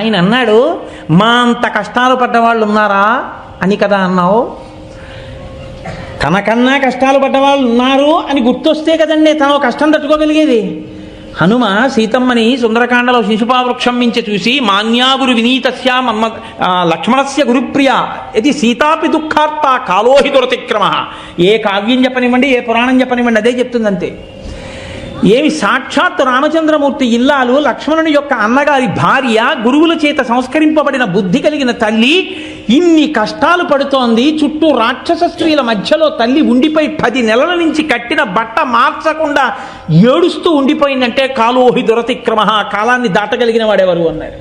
ఆయన అన్నాడు మా అంత కష్టాలు పడ్డవాళ్ళు ఉన్నారా? అని కదా అన్నావు. తనకన్నా కష్టాలు పడ్డవాళ్ళు ఉన్నారు అని గుర్తొస్తే కదండి తను కష్టం తట్టుకోగలిగేది. హనుమ సీతమ్మని సుందరకాండలో శిశుపావృక్షం మించి చూసి మాన్యాగురు వినీతస్య మమ్మ లక్ష్మణస్య గురుప్రియ ఇది సీతాపి దుఃఖార్త కాలోహి దురతిక్రమ. ఏ కావ్యం చెప్పనివ్వండి ఏ పురాణం చెప్పనివ్వండి అదే చెప్తుందంతే. ఏమి సాక్షాత్ రామచంద్రమూర్తి ఇల్లాలు లక్ష్మణుని యొక్క అన్నగారి భార్య గురువుల చేత సంస్కరింపబడిన బుద్ధి కలిగిన తల్లి ఇన్ని కష్టాలు పడుతోంది చుట్టూ రాక్షస స్త్రీల మధ్యలో తల్లి ఉండిపోయి పది నెలల నుంచి కట్టిన బట్ట మార్చకుండా ఏడుస్తూ ఉండిపోయిందంటే కాలోహి దురతిక్రమ కాలాన్ని దాటగలిగిన వాడెవరు అన్నారు.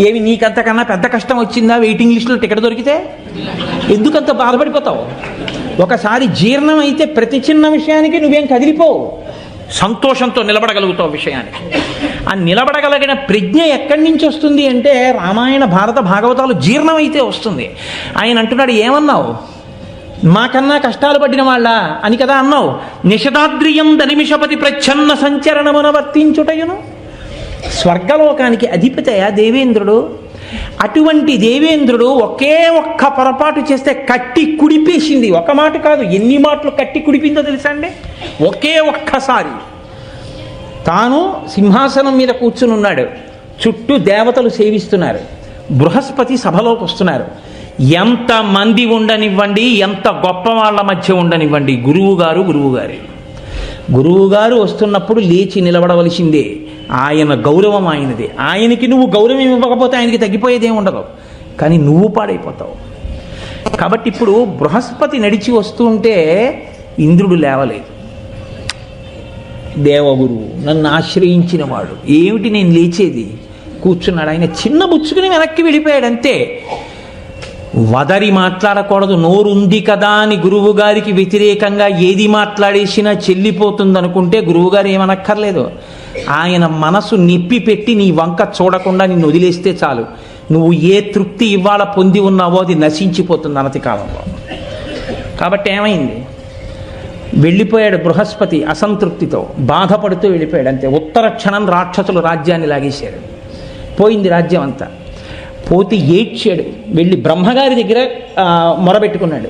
ఏమి నీకంతకన్నా పెద్ద కష్టం వచ్చిందా వెయిటింగ్ లిస్టులో టికెట్ దొరికితే? ఎందుకంత బాధపడిపోతావు? ఒకసారి జీర్ణం అయితే ప్రతి చిన్న విషయానికి నువ్వేం కదిలిపోవు. సంతోషంతో నిలబడగలుగుతావు విషయానికి. ఆ నిలబడగలిగిన ప్రజ్ఞ ఎక్కడి నుంచి వస్తుంది అంటే రామాయణ భారత భాగవతాలు జీర్ణమైతే వస్తుంది. ఆయన అంటున్నాడు ఏమన్నావు? మాకన్నా కష్టాలు పడిన వాళ్ళ? అని కదా అన్నావు. నిషదాద్రియం దనిమిషపతి ప్రచ్ఛన్న సంచరణమున వర్తించుటయును. స్వర్గలోకానికి అధిపతయ దేవేంద్రుడు అటువంటి దేవేంద్రుడు ఒకే ఒక్క పొరపాటు చేస్తే కట్టి కుడిపేసింది. ఒక మాట కాదు ఎన్ని మాటలు కట్టి కుడిపిందో తెలుసా అండి? ఒకే ఒక్కసారి. తాను సింహాసనం మీద కూర్చుని ఉన్నాడు. చుట్టూ దేవతలు సేవిస్తున్నారు. బృహస్పతి సభలోకి వస్తున్నారు. ఎంత మంది ఉండనివ్వండి ఎంత గొప్ప వాళ్ళ మధ్య ఉండనివ్వండి. గురువుగారు గురువుగారి. గురువుగారు వస్తున్నప్పుడు లేచి నిలబడవలసిందే. ఆయన గౌరవం ఆయనదే. ఆయనకి నువ్వు గౌరవం ఇవ్వకపోతే ఆయనకి తగ్గిపోయేదేం ఉండదు కానీ నువ్వు పాడైపోతావు. కాబట్టి ఇప్పుడు బృహస్పతి నడిచి వస్తూ ఉంటే ఇంద్రుడు లేవలేదు. దేవగురు నన్ను ఆశ్రయించిన వాడు. ఏమిటి నేను లేచేది? కూర్చున్నాడు. ఆయన చిన్న బుచ్చుకుని వెనక్కి వెళ్ళిపోయాడు అంతే వదరి మాట్లాడకూడదు. నోరుంది కదా అని గురువు గారికి వ్యతిరేకంగా ఏది మాట్లాడేసినా చెల్లిపోతుంది అనుకుంటే గురువుగారు ఏమనక్కర్లేదు. ఆయన మనసు నిప్పి పెట్టి నీ వంక చూడకుండా నిన్ను వదిలేస్తే చాలు. నువ్వు ఏ తృప్తి ఇవాళ పొంది ఉన్నావో అది నశించిపోతుంది అనతి కాలంలో. కాబట్టి ఏమైంది? వెళ్ళిపోయాడు బృహస్పతి అసంతృప్తితో. బాధపడుతూ వెళ్ళిపోయాడు అంతే. ఉత్తర క్షణం రాక్షసులు రాజ్యాన్ని లాగేశారు. పోయింది రాజ్యం అంతా పోతే ఏడ్చాడు. వెళ్ళి బ్రహ్మగారి దగ్గర మొరబెట్టుకున్నాడు.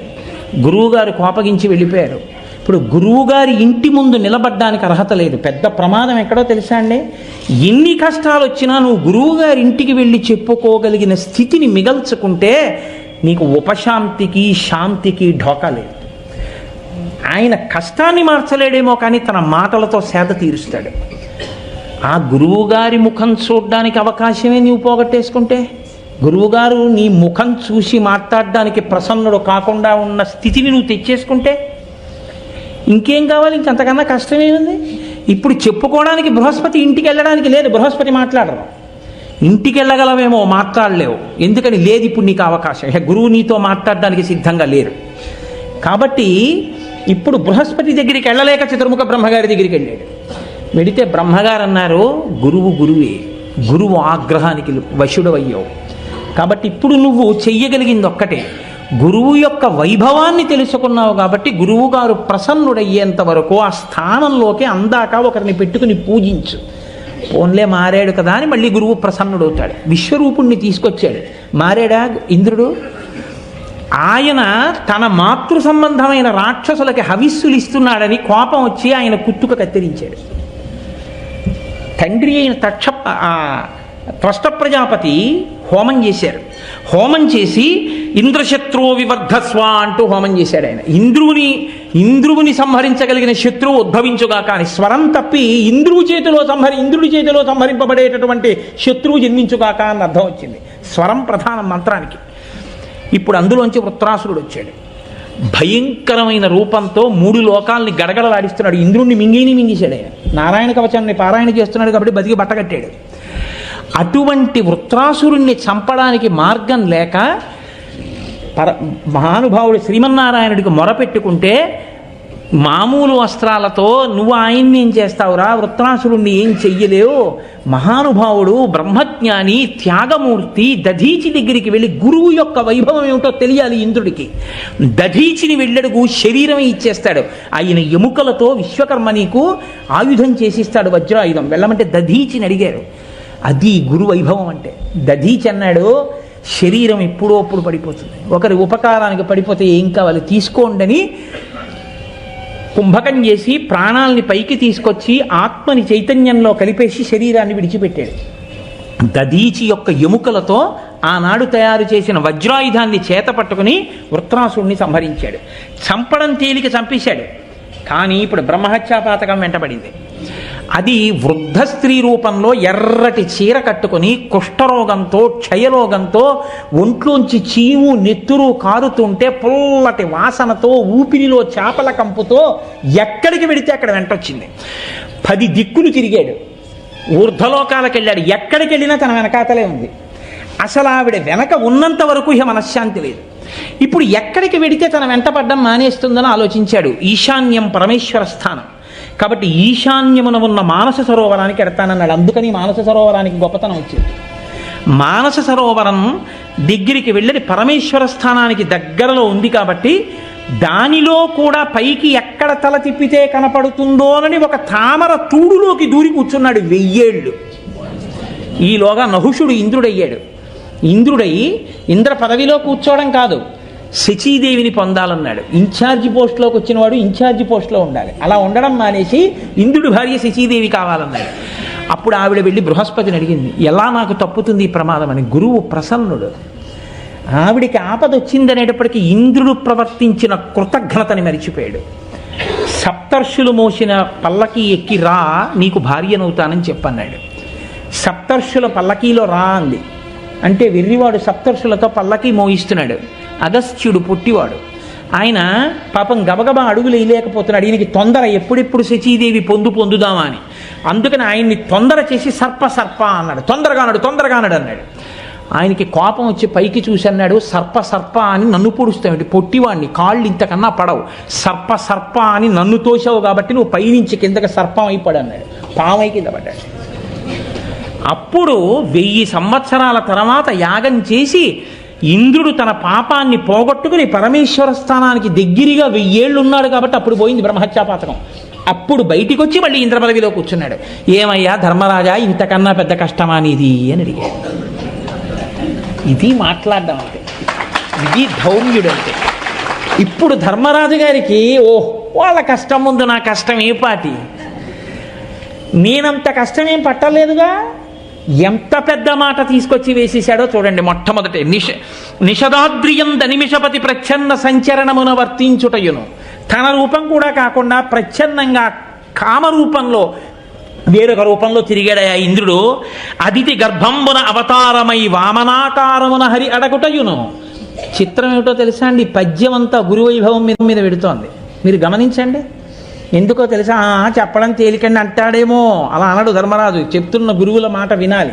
గురువుగారు కోపగించి వెళ్ళిపోయారు. ఇప్పుడు గురువుగారి ఇంటి ముందు నిలబడ్డానికి అర్హత లేదు. పెద్ద ప్రమాదం ఎక్కడో తెలుసా అండి? ఎన్ని కష్టాలు వచ్చినా నువ్వు గురువుగారి ఇంటికి వెళ్ళి చెప్పుకోగలిగిన స్థితిని మిగల్చుకుంటే నీకు ఉపశాంతికి శాంతికి ఢోకా లేదు. ఆయన కష్టాన్ని మార్చలేడేమో కానీ తన మాటలతో సేద తీరుస్తాడు. ఆ గురువుగారి ముఖం చూడడానికి అవకాశమే నీవు పోగొట్టేసుకుంటే? గురువుగారు నీ ముఖం చూసి మాట్లాడడానికి ప్రసన్నుడు కాకుండా ఉన్న స్థితిని నువ్వు తెచ్చేసుకుంటే ఇంకేం కావాలి? ఇంకంతకన్నా కష్టమేముంది ఇప్పుడు చెప్పుకోవడానికి బృహస్పతి ఇంటికి వెళ్ళడానికి లేదు. బృహస్పతి మాట్లాడరు. ఇంటికి వెళ్ళగలవేమో మాట్లాడలేవు. ఎందుకని? లేదు ఇప్పుడు నీకు అవకాశం. గురువు నీతో మాట్లాడడానికి సిద్ధంగా లేరు. కాబట్టి ఇప్పుడు బృహస్పతి దగ్గరికి వెళ్ళలేక చతుర్ముఖ బ్రహ్మగారి దగ్గరికి వెళ్ళాడు. వెడితే బ్రహ్మగారు అన్నారు గురువు గురువే. గురువు ఆగ్రహానికి వశుడవయ్యావు. కాబట్టి ఇప్పుడు నువ్వు చెయ్యగలిగింది ఒక్కటే గురువు యొక్క వైభవాన్ని తెలుసుకున్నావు కాబట్టి గురువు గారు ప్రసన్నుడయ్యేంత వరకు ఆ స్థానంలోకి అందాక ఒకరిని పెట్టుకుని పూజించు. పోన్లే మారాడు కదా అని మళ్ళీ గురువు ప్రసన్నుడవుతాడు. విశ్వరూపుణ్ణి తీసుకొచ్చాడు. మారాడా ఇంద్రుడు? ఆయన తన మాతృ సంబంధమైన రాక్షసులకి హవిస్సులు ఇస్తున్నాడని కోపం వచ్చి ఆయన కుత్తుక కత్తిరించాడు. తండ్రి అయిన తక్ష త్వష్ట ప్రజాపతి హోమం చేశారు. హోమం చేసి ఇంద్రశత్రు వివర్ధస్వ అంటూ హోమం చేశాడు ఆయన. ఇంద్రువుని ఇంద్రువుని సంహరించగలిగిన శత్రువు ఉద్భవించుగా కానీ స్వరం తప్పి ఇంద్రువు చేతిలో సంహరి ఇంద్రుడి చేతిలో సంహరింపబడేటటువంటి శత్రువు జన్మించుగాక అని అర్థం వచ్చింది. స్వరం ప్రధాన మంత్రానికి. ఇప్పుడు అందులోంచి వృత్రాసురుడు వచ్చాడు. భయంకరమైన రూపంతో మూడు లోకాల్ని గడగడలాడిస్తున్నాడు. ఇంద్రుణ్ణి మింగిని మింగేశాడు ఆయన. నారాయణ కవచాన్ని పారాయణ చేస్తున్నాడు కాబట్టి బతికి బట్టగట్టాడు అటువంటి వృత్రాసురుణ్ణి చంపడానికి మార్గం లేక పర మహానుభావుడు శ్రీమన్నారాయణుడికి మొరపెట్టుకుంటే మామూలు వస్త్రాలతో నువ్వు ఆయన్ని ఏం చేస్తావురా? వృత్రాసురుణ్ణి ఏం చెయ్యలేవు? మహానుభావుడు బ్రహ్మజ్ఞాని త్యాగమూర్తి దధీచి దగ్గరికి వెళ్ళి గురువు యొక్క వైభవం ఏమిటో తెలియాలి ఇంద్రుడికి. దధీచిని వెళ్ళడుగు శరీరమే ఇచ్చేస్తాడు. ఆయన ఎముకలతో విశ్వకర్మ నీకు ఆయుధం చేసిస్తాడు వజ్రాయుధం. వెళ్ళమంటే దధీచిని అడిగారు. అది గురు వైభవం అంటే. దధీచి అన్నాడు శరీరం ఎప్పుడో అప్పుడు పడిపోతుంది. ఒకరి ఉపకారానికి పడిపోతే ఏం కావాలి? తీసుకోండని కుంభకం చేసి ప్రాణాలని పైకి తీసుకొచ్చి ఆత్మని చైతన్యంలో కలిపేసి శరీరాన్ని విడిచిపెట్టాడు. దదీచి యొక్క ఎముకలతో ఆనాడు తయారు చేసిన వజ్రాయుధాన్ని చేత పట్టుకుని వృత్రాసుడిని సంహరించాడు. చంపడం తేలిక చంపేశాడు. కానీ ఇప్పుడు బ్రహ్మహత్యాపాతకం వెంటబడింది. అది వృద్ధ స్త్రీ రూపంలో ఎర్రటి చీర కట్టుకుని కుష్ఠరోగంతో క్షయరోగంతో ఒంట్లోంచి చీము నెత్తురు కారుతుంటే పుల్లటి వాసనతో ఊపిరిలో చేపల కంపుతో ఎక్కడికి వెడితే అక్కడ వెంటొచ్చింది. పది దిక్కులు తిరిగాడు. ఊర్ధలోకాలకు వెళ్ళాడు ఎక్కడికి వెళ్ళినా తన వెనకాతలే ఉంది. అసలు ఆవిడ వెనక ఉన్నంత వరకు ఇక మనశ్శాంతి లేదు. ఇప్పుడు ఎక్కడికి వెడితే తన వెంటపడ్డం మానేస్తుందని ఆలోచించాడు. ఈశాన్యం పరమేశ్వర స్థానం. కాబట్టి ఈశాన్యమున ఉన్న మానస సరోవరానికి ఎడతానన్నాడు. అందుకని మానస సరోవరానికి గొప్పతనం వచ్చింది. మానస సరోవరం దగ్గరికి వెళ్ళని పరమేశ్వర స్థానానికి దగ్గరలో ఉంది కాబట్టి దానిలో కూడా పైకి ఎక్కడ తల తిప్పితే కనపడుతుందోనని ఒక తామర తూడులోకి దూరి కూర్చున్నాడు వెయ్యేళ్ళు. ఈలోగా నహుషుడు ఇంద్రుడయ్యాడు. ఇంద్రుడై ఇంద్ర పదవిలో కూర్చోవడం కాదు. శచీదేవిని పొందాలన్నాడు. ఇన్ఛార్జి పోస్ట్లోకి వచ్చినవాడు ఇన్ఛార్జి పోస్ట్లో ఉండాలి. అలా ఉండడం మానేసి ఇంద్రుడి భార్య శచీదేవి కావాలన్నాడు. అప్పుడు ఆవిడ వెళ్ళి బృహస్పతిని అడిగింది ఎలా నాకు తప్పుతుంది ఈ ప్రమాదం? అని. గురువు ప్రసన్నుడు. ఆవిడికి ఆపద వచ్చిందనేటప్పటికీ ఇంద్రుడు ప్రవర్తించిన కృతజ్ఞతని మరిచిపోయాడు. సప్తర్షులు మోసిన పల్లకి ఎక్కి రా నీకు భార్యనవుతానని చెప్పన్నాడు. సప్తర్షుల పల్లకీలో రా అంది. అంటే వెర్రివాడు సప్తర్షులతో పల్లకీ మోయిస్తున్నాడు. అగస్త్యుడు పుట్టివాడు. ఆయన పాపం గబగబా అడుగులు వేయలేకపోతున్నాడు. ఈయనకి తొందర ఎప్పుడెప్పుడు శచీదేవి పొందు పొందుదామా అని. అందుకని ఆయన్ని తొందర చేసి సర్ప సర్ప అన్నాడు. తొందరగా అన్నాడు తొందరగా అన్నాడు అన్నాడు. ఆయనకి కోపం వచ్చి పైకి చూసి అన్నాడు సర్ప సర్ప అని నన్ను పొడుస్తావు పొట్టివాడిని కాళ్ళు ఇంతకన్నా పడవు. సర్ప సర్ప అని నన్ను తోసావు కాబట్టి నువ్వు పైనుంచి కిందకి సర్పం అయిపోడు అన్నాడు. పామై కింద పడ్డాడు. అప్పుడు వెయ్యి సంవత్సరాల తర్వాత యాగం చేసి ఇంద్రుడు తన పాపాన్ని పోగొట్టుకుని పరమేశ్వర స్థానానికి దగ్గరగా వెయ్యేళ్ళు ఉన్నాడు కాబట్టి అప్పుడు పోయింది బ్రహ్మహత్యాపాతకం. అప్పుడు బయటికి వచ్చి మళ్ళీ ఇంద్ర పదవిలో కూర్చున్నాడు. ఏమయ్యా ధర్మరాజా ఇంతకన్నా పెద్ద కష్టమా నీది? అని అడిగాడు. ఇది మాట్లాడడం అంటే ఇది ధౌర్యుడు అంటే. ఇప్పుడు ధర్మరాజు గారికి ఓ వాళ్ళ కష్టం ముందు నా కష్టం ఏ పాటి? నేనంత కష్టమేం పట్టలేదుగా? ఎంత పెద్ద మాట తీసుకొచ్చి వేసేశాడో చూడండి మొట్టమొదటి. నిష నిషదాద్రియం నిమిషపతి ప్రచ్ఛన్న సంచరణమున వర్తించుటయును. తన రూపం కూడా కాకుండా ప్రచ్ఛన్నంగా కామరూపంలో వేరొక రూపంలో తిరిగాడయా ఇంద్రుడు. అదితి గర్భంబున అవతారమై వామనాకారమున హరి అడగుటయును. చిత్రం ఏమిటో తెలుసా అండి? పద్యం అంతా గురువైభవం మీద మీద పెడుతోంది. మీరు గమనించండి. ఎందుకో తెలుసా? "ఆ, చెప్పడం తేలికండి అంటాడేమో. అలా అనడు ధర్మరాజు. చెప్తున్న గురువుల మాట వినాలి.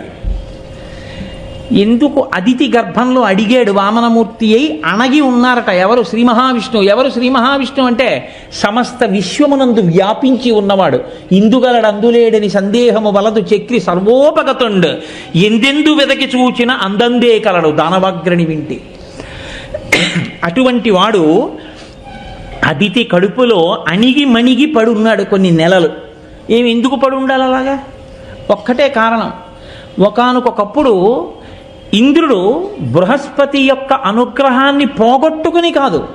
ఎందుకు అదితి గర్భంలో అడిగాడు వామనమూర్తి అయి అణగి ఉన్నారట ఎవరు? శ్రీ మహావిష్ణువు ఎవరు శ్రీ మహావిష్ణువు అంటే సమస్త విశ్వమునందు వ్యాపించి ఉన్నవాడు. ఇందుగలడందులేడని సందేహము వలదు చక్రి సర్వోపగతుండు. ఎందెందు వెదకి చూచిన అందందే కలడు దానవాగ్రణి వింటి. అటువంటి వాడు అతిథి కడుపులో అణిగి మణిగి పడున్నాడు కొన్ని నెలలు. ఏమి ఎందుకు పడి ఉండాలి అలాగా? ఒక్కటే కారణం. ఒకానొకప్పుడు ఇంద్రుడు బృహస్పతి యొక్క అనుగ్రహాన్ని పోగొట్టుకుని కాదు.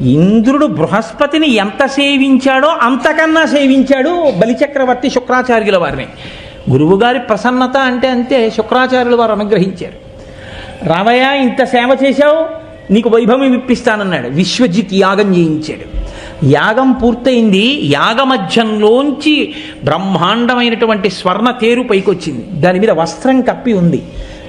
ఇంద్రుడు బృహస్పతిని ఎంత సేవించాడో అంతకన్నా సేవించాడు బలిచక్రవర్తి శుక్రాచార్యుల వారిని. గురువుగారి ప్రసన్నత అంటే అంతే శుక్రాచార్యుల వారు అనుగ్రహించారు. రావయ్య ఇంత సేవ చేశావు? నీకు వైభవం ఇప్పిస్తానన్నాడు. విశ్వజిత్ యాగం చేయించాడు. యాగం పూర్తయింది. యాగమధ్యంలోంచి బ్రహ్మాండమైనటువంటి స్వర్ణ తేరు పైకొచ్చింది. దాని మీద వస్త్రం కప్పి ఉంది.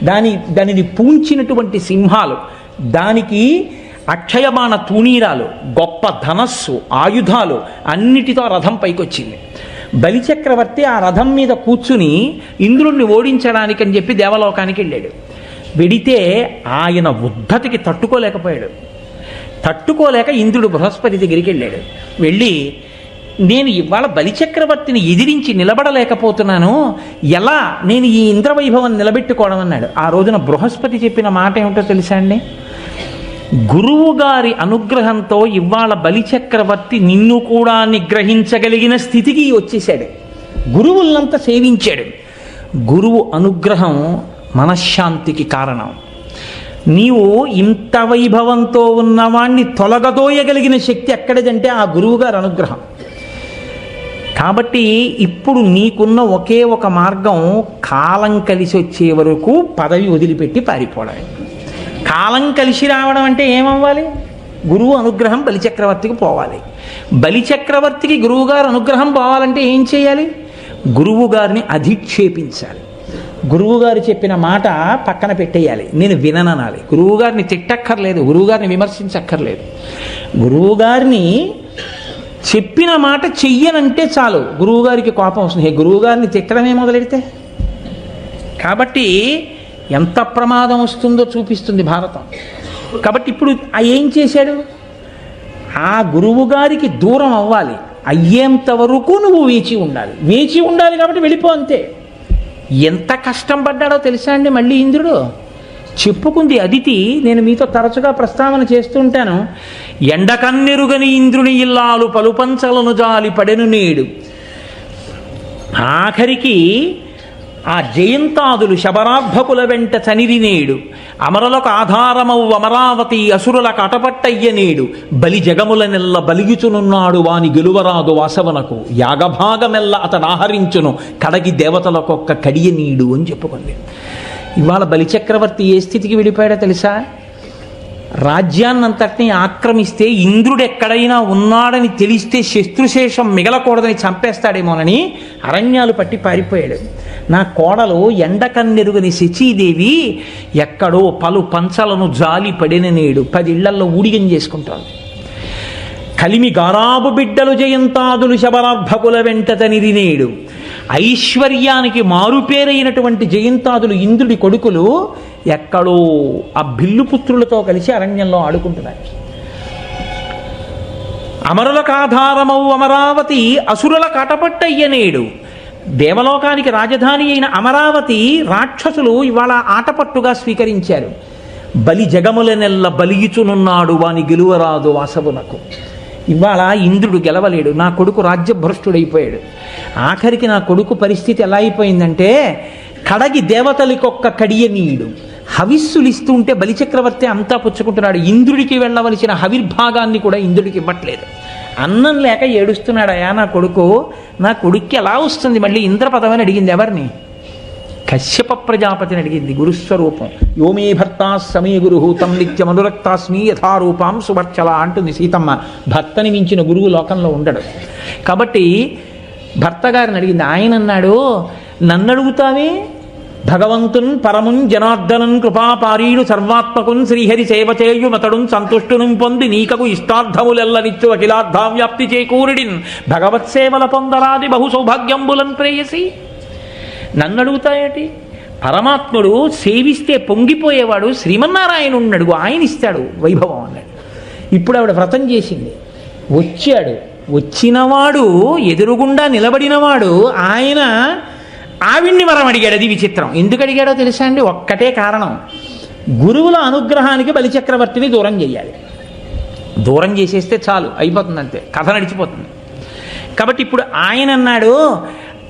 దాని దానిని పూంచినటువంటి సింహాలు దానికి అక్షయమాన తూణీరాలు గొప్ప ధనస్సు ఆయుధాలు అన్నిటితో రథం పైకొచ్చింది. బలిచక్రవర్తి ఆ రథం మీద కూర్చుని ఇంద్రుణ్ణి ఓడించడానికి అని చెప్పి దేవలోకానికి వెళ్ళాడు. వెడితే ఆయన ఉద్ధతికి తట్టుకోలేకపోయాడు. తట్టుకోలేక ఇంద్రుడు బృహస్పతి దగ్గరికి వెళ్ళాడు. వెళ్ళి నేను ఇవాళ బలిచక్రవర్తిని ఎదిరించి నిలబడలేకపోతున్నాను. ఎలా నేను ఈ ఇంద్రవైభవం నిలబెట్టుకోవడం అన్నాడు. ఆ రోజున బృహస్పతి చెప్పిన మాట ఏమిటో తెలుసా అండి? గురువు గారి అనుగ్రహంతో ఇవాళ బలిచక్రవర్తి నిన్ను కూడా నిగ్రహించగలిగిన స్థితికి వచ్చేసాడు గురువులంతా సేవించాడు. గురువు అనుగ్రహం మనశ్శాంతికి కారణం. నీవు ఇంత వైభవంతో ఉన్నవాణ్ణి తొలగదోయగలిగిన శక్తి ఎక్కడిదంటే ఆ గురువుగారి అనుగ్రహం. కాబట్టి ఇప్పుడు నీకున్న ఒకే ఒక మార్గం కాలం కలిసి వచ్చే వరకు పదవి వదిలిపెట్టి పారిపోవడమే. కాలం కలిసి రావడం అంటే ఏమవ్వాలి? గురువు అనుగ్రహం బలిచక్రవర్తికి పోవాలి. బలిచక్రవర్తికి గురువుగారు అనుగ్రహం పోవాలంటే ఏం చేయాలి? గురువు గారిని అధిక్షేపించాలి. గురువుగారు చెప్పిన మాట పక్కన పెట్టేయాలి. నేను వినననాలి. గురువుగారిని తిట్టక్కర్లేదు. గురువుగారిని విమర్శించక్కర్లేదు. గురువుగారిని చెప్పిన మాట చెయ్యనంటే చాలు. గురువుగారికి కోపం వస్తుంది. హే గురువుగారిని తిట్టడమే మొదలెడితే? కాబట్టి ఎంత ప్రమాదం వస్తుందో చూపిస్తుంది భారతం. కాబట్టి ఇప్పుడు ఆ ఏం చేశాడు? ఆ గురువు గారికి దూరం అవ్వాలి. అయ్యేంత వరకు నువ్వు వేచి ఉండాలి. వేచి ఉండాలి కాబట్టి వెళ్ళిపో అంతే. ఎంత కష్టం పడ్డాడో తెలుసా అండి మళ్ళీ ఇంద్రుడు? చెప్పుకుంది అదితి నేను మీతో తరచుగా ప్రస్తావన చేస్తుంటాను. ఎండకన్నెరుగని ఇంద్రుని ఇల్లాలు పలుపంచలను జాలి పడెను నేడు. ఆఖరికి ఆ జయంతాదులు శబరార్భకుల వెంట చనిరి నేడు. అమరలకు ఆధారమవు అమరావతి అసురులకు అటపట్టయ్య నేడు. బలి జగముల నెల్ల బలిగిచునున్నాడు వాని గెలువరాదు వాసవనకు. యాగభాగమెల్ల అతడు ఆహరించును. కడగి దేవతలకొక్క కడియ నీడు అని చెప్పుకుంది. ఇవాళ బలిచక్రవర్తి ఏ స్థితికి వెళ్ళిపోయాడో తెలుసా? రాజ్యాన్నంతటిని ఆక్రమిస్తే ఇంద్రుడు ఎక్కడైనా ఉన్నాడని తెలిస్తే శత్రుశేషం మిగలకూడదని చంపేస్తాడేమోనని అరణ్యాలు పట్టి పారిపోయాడు. నా కోడలు ఎండకన్నెరుగని శచీదేవి ఎక్కడో పలు పంచలను జాలి పడిన నేడు పది ఇళ్ళల్లో ఊడిగం చేసుకుంటాడు కలిమి గారాబు బిడ్డలు జయంతాదులు శబరార్భకుల వెంటతనిది నేడు. ఐశ్వర్యానికి మారుపేరైనటువంటి జయంతాదులు ఇంద్రుడి కొడుకులు ఎక్కడో ఆ బిల్లు పుత్రులతో కలిసి అరణ్యంలో ఆడుకుంటున్నారు. అమరులకు ఆధారమవు అమరావతి అసురుల కటపట్టయ్య నేడు. దేవలోకానికి రాజధాని అయిన అమరావతి రాక్షసులు ఇవాళ ఆటపట్టుగా స్వీకరించారు. బలి జగముల నెల్ల బలిగిచునున్నాడు వాని గెలువరాదు వాసవునకు. ఇవాళ ఇంద్రుడు గెలవలేడు నా కొడుకు రాజ్యభ్రష్టుడైపోయాడు. ఆఖరికి నా కొడుకు పరిస్థితి ఎలా అయిపోయిందంటే కడగి దేవతలకొక్క కడియనీయుడు హవిస్సులు ఇస్తుంటే బలిచక్రవర్తి అంతా పుచ్చుకుంటున్నాడు. ఇంద్రుడికి వెళ్ళవలసిన హవిర్భాగాన్ని కూడా ఇంద్రుడికి ఇవ్వట్లేదు. అన్నం లేక ఏడుస్తున్నాడయా నా కొడుకు? నా కొడుక్కి ఎలా వస్తుంది? మళ్ళీ ఇంద్రపదం అని అడిగింది ఎవరిని? కశ్యప ప్రజాపతిని అడిగింది గురుస్వరూపం. యోమే భర్త సమయ గురు తం నిత్యమనురక్తాస్మి యథారూపాం సువర్చల అంటుంది సీతమ్మ. భర్తని మించిన గురువు లోకంలో ఉండడు. కాబట్టి భర్త గారిని అడిగింది ఆయన అన్నాడు నన్ను అడుగుతావే? భగవంతున్ పరమున్ జనార్దనన్ కృపాపారీడు సర్వాత్మకున్ శ్రీహరి సేవ చేయు మతడున్ సంతుష్టును పొంది నీకకు ఇష్టార్థములెల్లనిచ్చు అఖిలార్థం వ్యాప్తి చేకూరిడిన్. భగవత్ సేవల పొందరాది బహు సౌభాగ్యంబులన్ ప్రేయసి నన్నడుగుతాయటి? పరమాత్ముడు సేవిస్తే పొంగిపోయేవాడు శ్రీమన్నారాయణ ఉన్నాడు ఆయన ఇస్తాడు వైభవం అన్నాడు. ఇప్పుడు ఆవిడ వ్రతం చేసింది. వచ్చాడు. వచ్చినవాడు ఎదురుగుండా నిలబడినవాడు ఆయన ఆవిడ్ని వరం అడిగాడు అది విచిత్రం. ఎందుకు అడిగాడో తెలుసా అండి? ఒక్కటే కారణం. గురువుల అనుగ్రహానికి బలిచక్రవర్తిని దూరం చేయాలి. దూరం చేసేస్తే చాలు అయిపోతుంది అంతే కథ నడిచిపోతుంది. కాబట్టి ఇప్పుడు ఆయన అన్నాడు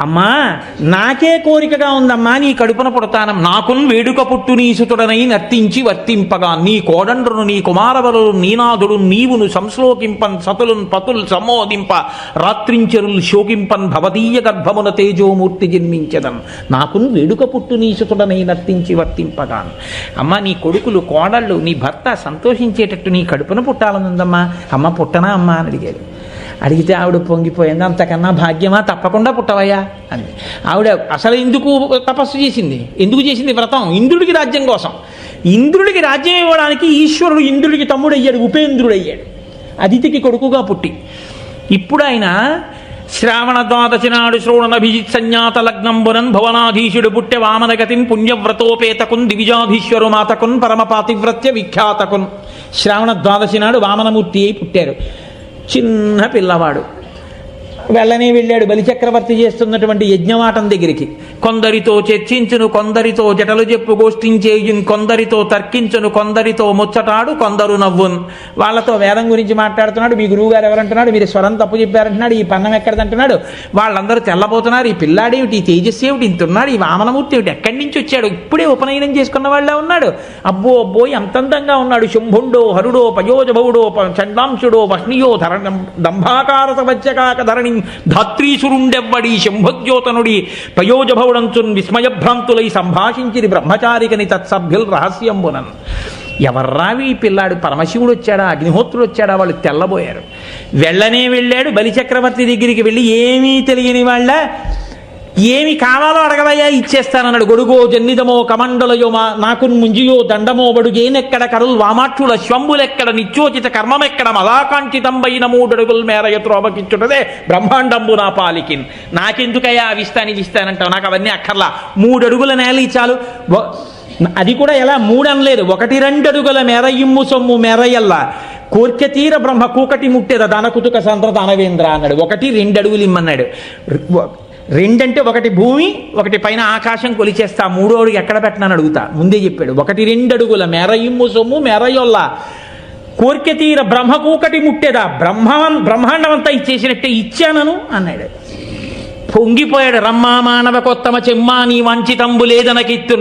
అమ్మా నాకే కోరికగా ఉందమ్మా నీ కడుపున పుడతానం. నాకున్ వేడుక పుట్టు నీ సుతుడనై నర్తించి వర్తింపగా. నీ కోడండ్రును నీ కుమారవరులు నీనాథుడు నీవును సంశ్లోకింపన్ సతులున్ పతుల్ సమోదింప రాత్రించరుల్ శోకింపన్ భవదీయ గర్భమున తేజోమూర్తి జన్మించదం. నాకున్ వేడుక పుట్టు నీ సుతుడనై నర్తించి వర్తింపగా. అమ్మ నీ కొడుకులు కోడళ్ళు నీ భర్త సంతోషించేటట్టు నీ కడుపున పుట్టాలనుందమ్మా. అమ్మ పుట్టనా అమ్మా అని అడిగాడు అడిగితే ఆవిడ పొంగిపోయింది. అంతకన్నా భాగ్యమా? తప్పకుండా పుట్టవయ్యా అని ఆవిడ అసలు ఎందుకు తపస్సు చేసింది? ఎందుకు చేసింది వ్రతం? ఇంద్రుడికి రాజ్యం కోసం. ఇంద్రుడికి రాజ్యం ఇవ్వడానికి ఈశ్వరుడు ఇంద్రుడికి తమ్ముడు అయ్యాడు ఉపేంద్రుడు అయ్యాడు అదితికి కొడుకుగా పుట్టి. ఇప్పుడు ఆయన శ్రావణ ద్వాదశి నాడు శ్రోణనభిజిత్ సంజ్ఞాత లగ్నంబునన్ భువనాధీశుడు పుట్టె వామనగతిన్ పుణ్యవ్రతోపేతకున్ దివిజాధీశ్వరు మాతకున్ పరమపాతివ్రత్య విఖ్యాతకున్. శ్రావణ ద్వాదశి నాడు వామనమూర్తి అయి పుట్టారు. చిన్న పిల్లవాడు. వెళ్ళనే వెళ్ళాడు. బలిచక్రవర్తి చేస్తున్నటువంటి యజ్ఞవాటం దగ్గరికి. కొందరితో చర్చించును కొందరితో జటలు చెప్పు గోష్ఠించేయున్ కొందరితో తర్కించును కొందరితో ముచ్చటాడు కొందరు నవ్వున్. వాళ్ళతో వేదం గురించి మాట్లాడుతున్నాడు మీ గురువు గారు ఎవరంటున్నాడు మీరు స్వరం తప్పు చెప్పారంటున్నాడు ఈ పన్నం ఎక్కడదంటున్నాడు. వాళ్ళందరూ తెల్లబోతున్నారు ఈ పిల్లాడేమిటి ఈ తేజస్సు ఏమిటి ఇంత ఉన్నాడు ఈ వామనమూర్తి ఏమిటి ఎక్కడి నుంచి వచ్చాడు? ఇప్పుడే ఉపనయనం చేసుకున్న వాళ్ళే ఉన్నాడు. అబ్బో అబ్బో ఎంత అందంగా ఉన్నాడు. శుంభుండో హరుడో పయోజభవుడో ప- చండాంశుడో వష్ణియో ధర దంభాకారత వచ్చకాక ధరణి ధాత్రీసురుండెవ్వడి శంభజ్యోతనుడి పయోజభవుడంచున్ విస్మయభ్రాంతులై సంభాషించిరి బ్రహ్మచారికని తత్సభ్యుల్ రహస్యంబునన్. ఎవర్రావి ఈ పిల్లాడు పరమశివుడు వచ్చాడా అగ్నిహోత్రుడు వచ్చాడా వాళ్ళు తెల్లబోయారు. వెళ్ళనే వెళ్ళాడు బలిచక్రవర్తి దగ్గరికి వెళ్ళి ఏమీ తెలియని వాళ్ళ ఏమి కావాలో అడగవయ్యా ఇచ్చేస్తానన్నాడు. గొడుగో జన్నిదమో కమండలయో మా నాకు ముంజియో దండమో బడుగేనెక్కడ కరుల్ వామాక్షుల శ్వంబులెక్కడ నిత్యోచిత కర్మమెక్కడ మలాకాంక్షితంబైన మూడడుగుల మేర త్రోమకిచ్చుటదే బ్రహ్మాండంబు నా పాలికిన్. నాకెందుకయ్యా అవిస్తాని ఇస్తానంటావు నాకు అవన్నీ అక్కర్లా. మూడడుగుల నేల ఇచ్చాలు వ- అది కూడా ఎలా? మూడనలేదు. ఒకటి రెండడుగుల మేర ఇమ్ము సొమ్ము మేరయల్లా కోర్కె తీర బ్రహ్మ కూకటి ముట్టేద దానకుతుక సంద్ర దానవేంద్ర అన్నాడు. ఒకటి రెండడుగులు ఇమ్మన్నాడు రెండంటే ఒకటి భూమి ఒకటి పైన ఆకాశం కొలిచేస్తా. మూడో అడుగు ఎక్కడ పెట్టనని అడుగుతా. ముందే చెప్పాడు. ఒకటి రెండు అడుగుల మెరయిమ్ము సొమ్ము మెరయొల్ల కోరిక తీర బ్రహ్మకు ఒకటి ముట్టేదా. బ్రహ్మ బ్రహ్మాండం అంతా ఇచ్చేసినట్టే ఇచ్చానను అన్నాడు. పొంగిపోయాడు రమ్మా మానవ కొత్తమ చెమ్మా నీ వంచితంబు లేదనకిత్తు